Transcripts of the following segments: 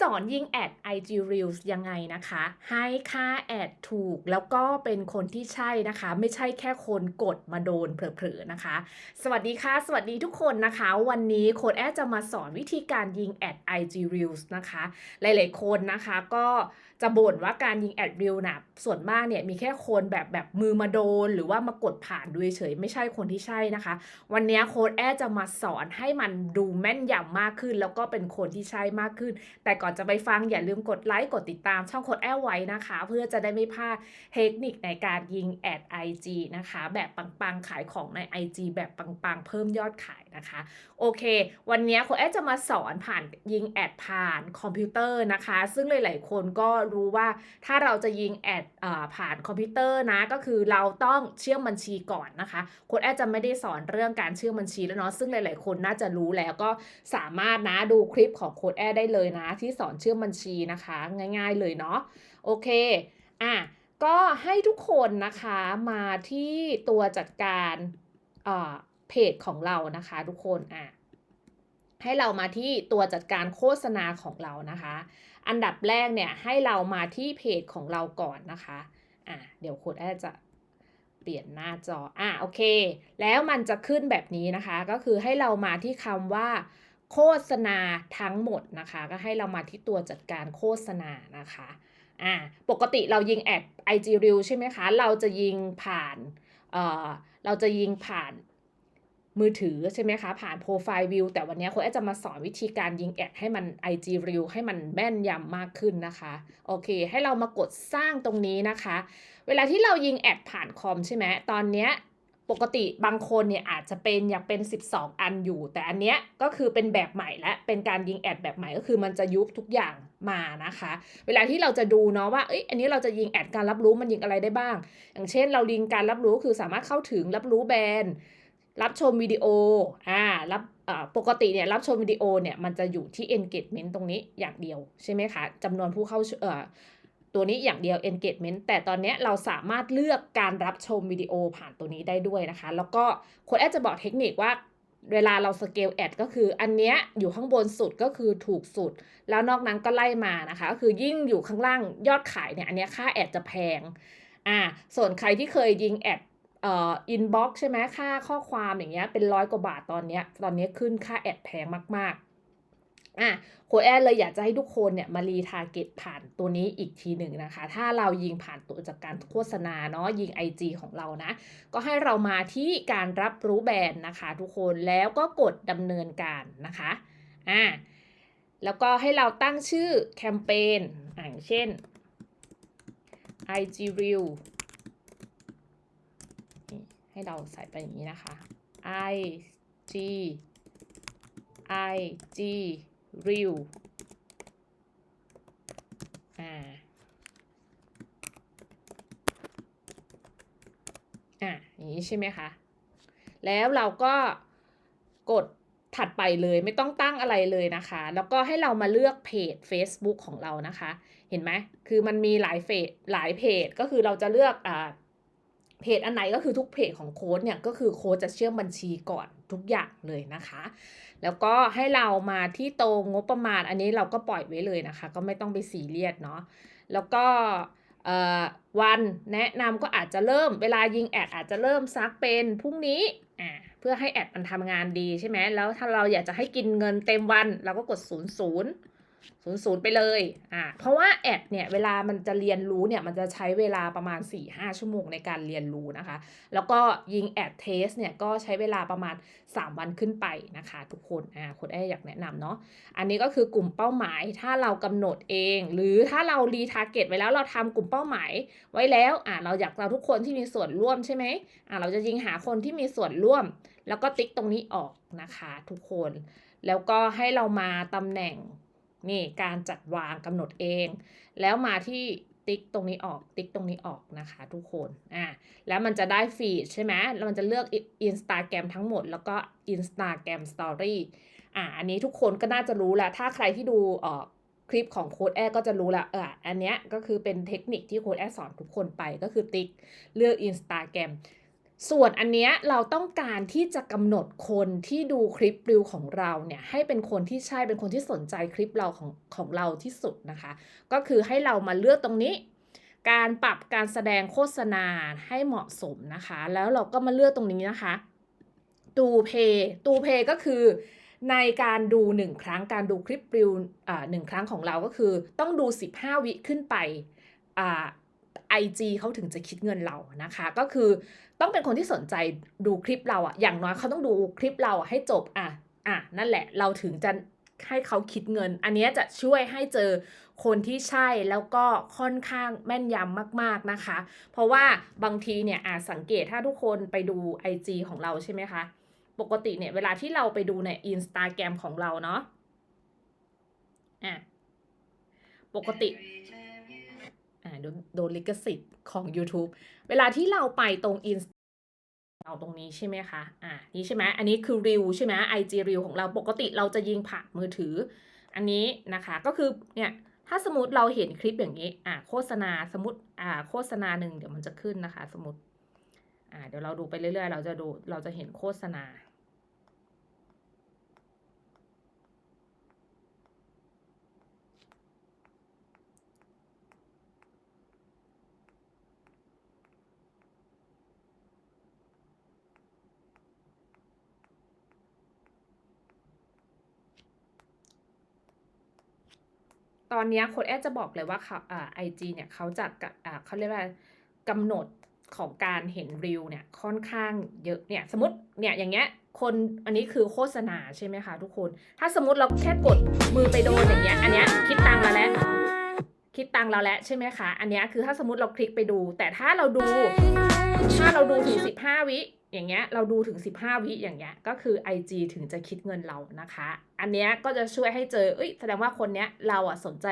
สอนยิงแอด IG Reels ยังไงนะคะ ให้ค่าแอดถูกแล้วก็เป็นคนที่ใช่นะคะ ไม่ใช่แค่คนกดมาโดนเผลอๆนะคะ สวัสดีค่ะ สวัสดีทุกคนนะคะ วันนี้โค้ดแอดจะมาสอนวิธีการยิงแอด IG Reels นะคะ หลายๆคนนะคะก็จะบ่นว่าการยิงแอด Reel นะส่วนมากเนี่ยมีแค่คนแบบแบบมือมาโดน หรือว่ามากดผ่านดูเฉยไม่ใช่คนที่ใช่นะคะ วันนี้โค้ดแอดจะมาสอนให้มันดูแม่นยำมากขึ้น แล้วก็เป็นคนที่ใช่มากขึ้น แต่ก่อนอนจะไปฟังอย่าลืมกดไลค์กดติดตามช่องโค้ดแอดไว้นะคะ เพื่อจะได้ไม่พลาดเทคนิคในการยิงแอด IG นะคะ แบบปังๆ ขายของใน IG แบบปังๆ เพิ่มยอดขายนะคะ โอเค วันนี้โค้ดแอดจะมาสอนผ่านยิงแอดผ่านคอมพิวเตอร์นะคะ ซึ่งหลายๆ คนก็รู้ว่าถ้าเราจะยิงแอดอผ่านคอมพิวเตอร์นะก็คือเราต้องเชื่อมบัญชีก่อนนะคะโค้ดแอดจะไม่ได้สอนเรื่องการเชื่อมบัญชีแล้วเนาะซึ่งหลาย ๆ คนน่าจะรู้แล้วก็สามารถนะดูคลิปของโค้ดแอดได้เลยนะที่สอนเชื่อมบัญชีนะคะ ง่าย ๆเลยเนาะโอเคอะก็ให้ทุกคนนะคะมาที่ตัวจัดการเอ่อเพจของเรานะคะทุกคนอะให้เรามาที่ตัวจัดการโฆษณาของเรานะคะ อันดับแรกเนี่ยให้เรามาที่เพจของเราก่อนนะคะอะเดี๋ยวโค้ดแอจะเปลี่ยนหน้าจออะโอเค แล้วมันจะขึ้นแบบนี้นะคะ ก็คือให้เรามาที่คำว่า โฆษณาทั้งหมดนะคะ ก็ให้เรามาที่ตัวจัดการโฆษณานะคะอ่าปกติเรายิงแอด IG Reel ใช่ไหมคะ เราจะยิงผ่านเอ่อเราจะยิงผ่านมือถือใช่ไหมคะ ผ่านโปรไฟล์วิวแต่วันนี้คุณแอจะมาสอนวิธีการยิงแอดให้มัน IG Reel ให้มันแม่นยำมากขึ้นนะคะ โอเค ให้เรามากดสร้างตรงนี้นะคะ เวลาที่เรายิงแอดผ่านคอมใช่ไหมตอนเนี้ย ปกติบางคนเนี่ยอาจจะเป็นอยากเป็น 12 อันอยู่ แต่อันเนี้ยก็คือเป็นแบบใหม่และเป็นการยิงแอดแบบใหม่ก็คือมันจะยุบทุกอย่างมานะคะ เวลาที่เราจะดูเนาะว่าเอ้ยอันนี้เราจะยิงแอดการรับรู้มันยิงอะไรได้บ้าง อย่างเช่น เรายิงการรับรู้คือสามารถเข้าถึงรับรู้แบรนด์รับชมวิดีโออ่ารับปกติเนี่ยรับชมวิดีโอเนี่ยมันจะอยู่ที่ engagement ตรงนี้อย่างเดียวใช่ไหมคะจำนวนผู้เข้าเอ่อ ตัวนี้อย่างเดียว engagement แต่ตอนนี้เราสามารถเลือกการรับชมวิดีโอผ่านตัวนี้ได้ด้วยนะคะ แล้วก็โค้ดแอดจะบอกเทคนิคว่าเวลาเราสเกลแอดก็คืออันเนี้ยอยู่ข้างบนสุดก็คือถูกสุด แล้วนอกนั้นก็ไล่มานะคะ ก็คือยิ่งอยู่ข้างล่างยอดขายเนี่ยอันเนี้ยค่าแอดจะแพงอ่าส่วนใครที่เคยยิงแอดเอ่ออินบ็อกใช่ไหมค่าข้อความอย่างเงี้ยเป็นร้อยกว่าบาทตอนเนี้ยตอนนี้ขึ้นค่าแอดแพงมากๆ อะโคดแอดเลยอยากจะให้ทุกคนเนี่ยมารีทาร์เก็ตผ่านตัวนี้อีกทีหนึ่งนะคะ ถ้าเรายิงผ่านตัวจากการโฆษณาเนาะยิง IG ของเรานะ ก็ให้เรามาที่การรับรู้แบรนด์นะคะทุกคนแล้วก็กดดำเนินการนะคะอ่าแล้วก็ให้เราตั้งชื่อแคมเปญอย่างเช่น IG Reel ให้เราใส่ไปอย่างนี้นะคะ I G Reel อ่า อะอย่างนี้ใช่ไหมคะ แล้วเราก็กดถัดไปเลยไม่ต้องตั้งอะไรเลยนะคะ แล้วก็ให้เรามาเลือกเพจ Facebook ของเรานะคะ เห็นไหม คือมันมีหลายเฟสหลายเพจ ก็คือเราจะเลือกอ่า เพจอันไหนก็คือทุกเพจของโค้ดเนี่ยก็คือโค้ดจะเชื่อมบัญชีก่อนทุกอย่างเลยนะคะ แล้วก็ให้เรามาที่ตรงงบประมาณอันนี้เราก็ปล่อยไว้เลยนะคะ ก็ไม่ต้องไปซีเรียสเนาะแล้วก็วันแนะนำก็อาจจะเริ่มเวลายิงแอดอาจจะเริ่มซักเป็นพรุ่งนี้อ่าเพื่อให้แอดมันทำงานดีใช่ไหมแล้วถ้าเราอยากจะให้กินเงินเต็มวัน เราก็กด 0 0 ศูนย์ศูนย์ไปเลยอ่าเพราะว่าแอดเนี่ยเวลามันจะเรียนรู้เนี่ยมันจะใช้เวลาประมาณ 4-5 ชั่วโมงในการเรียนรู้นะคะ แล้วก็ยิงแอดเทสเนี่ยก็ใช้เวลาประมาณ 3 วันขึ้นไปนะคะทุกคนอ่าคนแออยากแนะนำเนาะอันนี้ก็คือกลุ่มเป้าหมายถ้าเรากำหนดเอง หรือถ้าเรารีทาร์เก็ตไว้แล้วเราทำกลุ่มเป้าหมายไว้แล้วอ่าเราอยากเราทุกคนที่มีส่วนร่วมใช่ไหมอ่าเราจะยิงหาคนที่มีส่วนร่วม แล้วก็ติ๊กตรงนี้ออกนะคะทุกคน แล้วก็ให้เรามาตำแหน่ง นี่การจัดวางกำหนดเอง แล้วมาที่ติ๊กตรงนี้ออกติ๊กตรงนี้ออกนะคะทุกคนอ่าแล้วมันจะได้ฟีดใช่ไหมแล้วมันจะเลือก Instagram ทั้งหมด แล้วก็ Instagram Story อ่าอันนี้ทุกคนก็น่าจะรู้แหละถ้าใครที่ดูเอ่อคลิปของโค้ดแอก็จะรู้ละเอออันเนี้ยก็คือเป็นเทคนิคที่โค้ดแอสอนทุกคนไปก็คือติ๊กเลือก Instagram ส่วนอันเนี้ยเราต้องการที่จะกำหนดคนที่ดูคลิปรีวของเราเนี่ยให้เป็นคนที่ใช่เป็นคนที่สนใจคลิปเราของของเราที่สุดนะคะ ก็คือให้เรามาเลือกตรงนี้ การปรับการแสดงโฆษณาให้เหมาะสมนะคะ แล้วเราก็มาเลือกตรงนี้นะคะตูเพย์ตูเพย์ก็คือในการดู 1 ครั้งการดูคลิปรีวอ่าหนึ่งครั้งของเราก็คือ ต้องดู 15 วิขึ้นไปอ่า IG เขาถึงจะคิดเงินเรานะคะ ก็คือต้องเป็นคนที่สนใจดูคลิปเราอะอย่างน้อยเขาต้องดูคลิปเราอะให้จบอะอะนั่นแหละเราถึงจะให้เขาคิดเงิน อันนี้จะช่วยให้เจอคนที่ใช่แล้วก็ค่อนข้างแม่นยำมากๆนะคะ เพราะว่าบางทีเนี่ยอาจสังเกตถ้าทุกคนไปดู IG ของเราใช่ไหมคะ ปกติเนี่ยเวลาที่เราไปดูใน Instagram ของเราเนาะอะปกติ โดนโดนลิขสิทธิ์ของ YouTube เวลาที่เราไปตรง i n s เราตรงนี้ใช่ไหมคะ อ่า นี่ใช่ไหมอันนี้คือ Reel ใช่ไหม IG Reel ของเราปกติเราจะยิงผ่านมือถือ อันนี้นะคะ ก็คือ เนี่ย ถ้าสมมติเราเห็นคลิปอย่างนี้ อ่า โฆษณา สมมติ อ่า โฆษณาหนึ่งเดี๋ยวมันจะขึ้นนะคะ สมมติ อ่า เดี๋ยวเราดูไปเรื่อยๆ เราจะดู เราจะเห็นโฆษณา ตอนนี้โค้ดแอดจะบอกเลยว่าเขาไอจีเนี่ยเขาจะกะอ่าเขาเรียกว่ากำหนดของการเห็นรีวเนี่ยค่อนข้างเยอะเนี่ยสมมติเนี่ยอย่างเงี้ยคนอันนี้คือโฆษณาใช่ไหมคะทุกคน ถ้าสมมติเราแค่กดมือไปโดนอย่างเงี้ยอันเนี้ยคิดตังเราแล้วคิดตังเราแล้วใช่ไหมคะ อันเนี้ยคือถ้าสมมติเราคลิกไปดู แต่ถ้าเราดูถ้าเราดูถึง15 วิ อย่างเงี้ยเราดูถึง 15 วิอย่างเงี้ยก็คือ IG ถึงจะคิดเงินเรานะคะ อันเนี้ยก็จะช่วยให้เจอเอ้ยแสดงว่าคนเนี้ยเราอะสนใจ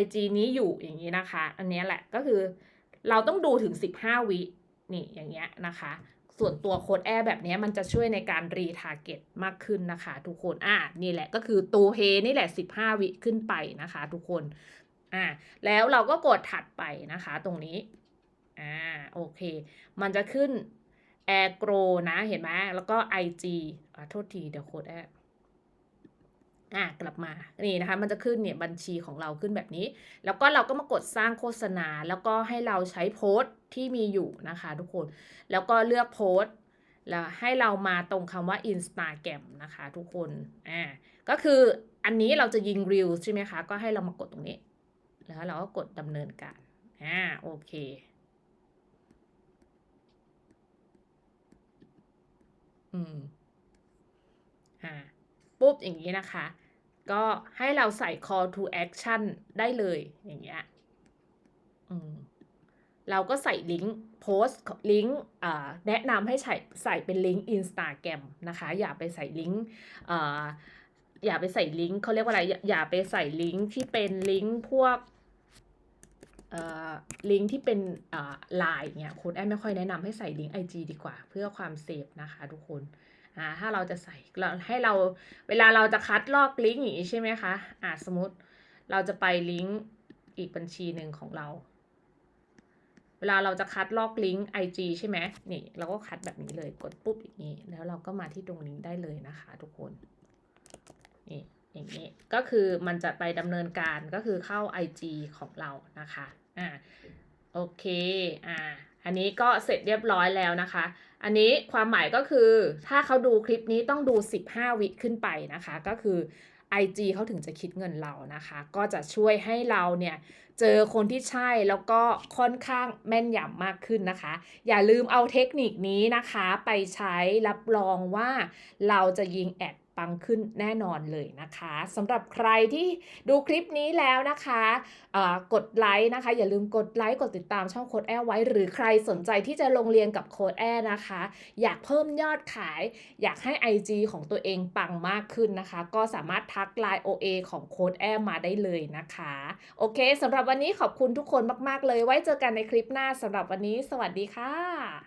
IG นี้อยู่อย่างนี้นะคะ อันเนี้ยแหละก็คือเราต้องดูถึง 15 วินี่อย่างเงี้ยนะคะ ส่วนตัวโค้ดแอร์แบบเนี้ยมันจะช่วยในการรีทาร์เก็ตมากขึ้นนะคะ ทุกคนอ่านี่แหละก็คือตัวเฮนี่แหละ 15 วิขึ้นไปนะคะ ทุกคนอ่าแล้วเราก็กดถัดไปนะคะ ตรงนี้อ่าโอเค มันจะขึ้น Air Grow นะเห็นไหมแล้วก็ IG อ่าโทษทีเดี๋ยวโค้ดแอร์อะกลับมา นี่นะคะ มันจะขึ้นเนี่ยบัญชีของเราขึ้นแบบนี้ แล้วก็เราก็มากดสร้างโฆษณา แล้วก็ให้เราใช้โพสต์ที่มีอยู่นะคะทุกคน แล้วก็เลือกโพสต์ แล้วให้เรามาตรงคำว่า Instagram นะคะทุกคน อ่า ก็คืออันนี้เราจะยิง Reel ใช่ไหมคะ ก็ให้เรามากดตรงนี้ แล้วเราก็กดดำเนินการ อ่า โอเค อืมอ่าปุ๊บอย่างนี้นะคะ ก็ให้เราใส่ call to action ได้เลยอย่างเงี้ยอืมเราก็ใส่ลิงก์โพสต์ลิงก์แนะนำให้ใส่ใส่เป็นลิงก์ Instagram นะคะ อย่าไปใส่ลิงก์อย่าไปใส่ลิงก์เขาเรียกว่าอะไรอย่าไปใส่ลิงก์ที่เป็นลิงก์พวก ลิงก์ที่เป็นไลน์เนี่ยโค้ดแอดไม่ค่อยแนะนำให้ใส่ลิงก์ IG ดีกว่า เพื่อความเซฟนะคะทุกคนถ้าเราจะใส่เราให้เราเวลาเราจะคัดลอกลิงก์อย่างนี้ใช่ไหมคะอ่าสมมติเราจะไปลิงก์อีกบัญชีหนึ่งของเรา เวลาเราจะคัดลอกลิงก์ IG ใช่ไหมนี่เราก็คัดแบบนี้เลยกดปุ๊บอย่างนี้ แล้วเราก็มาที่ตรงลิงก์ได้เลยนะคะ ทุกคนนี่ อย่างนี้ก็คือมันจะไปดำเนินการก็คือเข้า IG ของเรานะคะอ่าโอเคอ่าอันนี้ก็เสร็จเรียบร้อยแล้วนะคะ อันนี้ความหมายก็คือถ้าเขาดูคลิปนี้ต้องดู 15 วิขึ้นไปนะคะ ก็คือ IG เขาถึงจะคิดเงินเรานะคะ ก็จะช่วยให้เราเนี่ยเจอคนที่ใช่แล้วก็ค่อนข้างแม่นยำมากขึ้นนะคะ อย่าลืมเอาเทคนิคนี้นะคะ ไปใช้รับรองว่าเราจะยิงแอด ปังขึ้นแน่นอนเลยนะคะสำหรับใครที่ดูคลิปนี้แล้วนะคะกดไลค์นะคะ อย่าลืมกดไลค์กดติดตามช่องโค้ดแอร์ไว้ หรือใครสนใจที่จะลงเรียนกับโค้ดแอร์นะคะ อยากเพิ่มยอดขาย อยากให้ IG ของตัวเองปังมากขึ้นนะคะ ก็สามารถทัก Line OA ของโค้ดแอร์มาได้เลยนะคะ โอเคสำหรับวันนี้ขอบคุณทุกคนมาก ๆ เลยไว้เจอกันในคลิปหน้าสำหรับวันนี้ สวัสดีค่ะ